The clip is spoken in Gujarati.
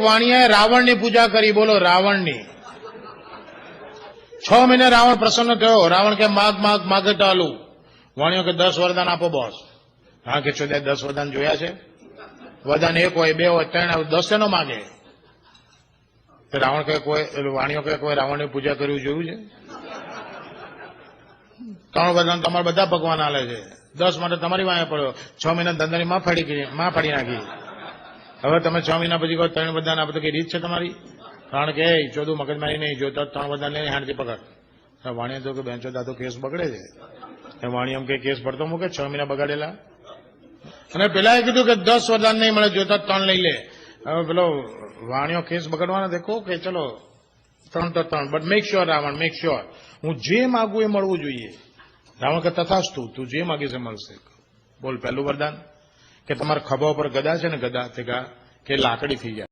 વાણિયાએ રાવણની પૂજા કરી. બોલો, રાવણની. છ મહિને રાવણ પ્રસન્ન થયો. રાવણ કે, માગ માગ, માગે ટાલુ. વાણિયો કે, દસ વરદાન આપો બોસ. હા, કે છો દસ વરદાન જોયા છે. વરદાન એક હોય, બે હોય, ત્રણ દસ એનો માગે. રાવણ કે, કોઈ વાણિયો કે, કોઈ રાવણની પૂજા કરવી જોયું છે? ત્રણ વરદાન તમારા બધા ભગવાન આલે છે. દસ માટે તમારી વાંહે પડ્યો. છ મહિના ધંધાની માં ફાડી માં ફાડી નાખી. હવે તમે છ મહિના પછી કહો ત્રણ વરદાન આ બધું કઈ રીત છે તમારી? કારણ કે એ ચોદું મગજમારી નહીં જોતા ત્રણ નહીં હાંડથી પકડ. તો તો કે બેંચો દાદો કેસ બગડે છે. એ વાણિયમ કે કેસ પડતો મૂકે, છ મહિના બગાડેલા. અને પેલા કીધું કે દસ વરદાન નહીં મળે જોતા ત્રણ લઈ લે. હવે પેલો વાણીઓ કેસ બગડવાના દેખો કે ચલો, ત્રણ તો ત્રણ but make sure Ravan make sure હું જે માગું એ મળવું જોઈએ. રાવણ કે તથાસ્તુ, તું જે માગીશ એ મળશે. બોલ પહેલું વરદાન. કે તમારા ખભા ઉપર ગદા છે ને ગદા તે કે લાકડી થઈ જાય.